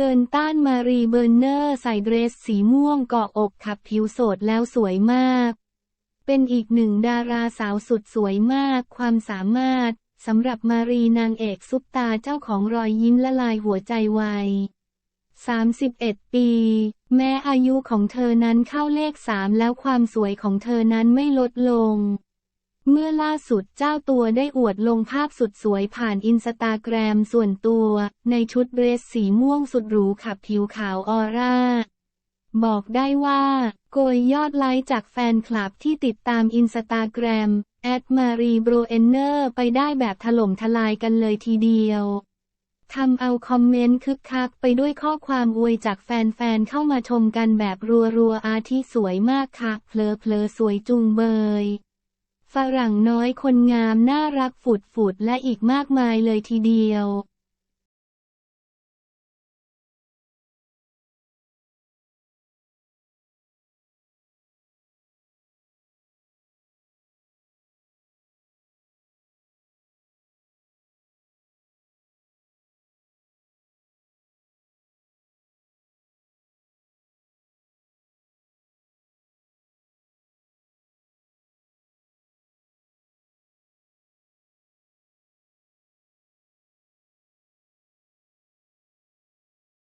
เกินต้านมารีเบอร์เนอร์ใส่เดรสสีม่วงเกาะอกขับผิวโสดแล้วสวยมาก เป็นอีกหนึ่งดาราสาวสุดสวยมากความสามารถสำหรับมารีนางเอกซุปตาเจ้าของรอยยิ้มละลายหัวใจวัย 31 ปี แม้อายุของเธอนั้นเข้าเลขสามแล้วความสวยของเธอนั้นไม่ลดลง เมื่อล่าสุดเจ้าตัวได้อวดลงภาพสุดสวยผ่านอินสตาแกรมส่วนตัว ในชุดเดรสสีม่วงสุดหรูขับผิวขาวออร่า บอกได้ว่าโกยยอดไลค์จากแฟนคลับที่ติดตามอินสตาแกรมแอดมารีโบรเอนเนอร์ไปได้แบบถล่มทลายกันเลยทีเดียวทำเอาคอมเมนต์คึกคักไปด้วยข้อความอวยจากแฟนๆเข้ามาชมกันแบบรัวๆอาที่สวยมากค่ะเพลอเพลอสวยจุงเบย ฝรั่งน้อยคนงามน่ารักฝุดฝุดและอีกมากมายเลยทีเดียว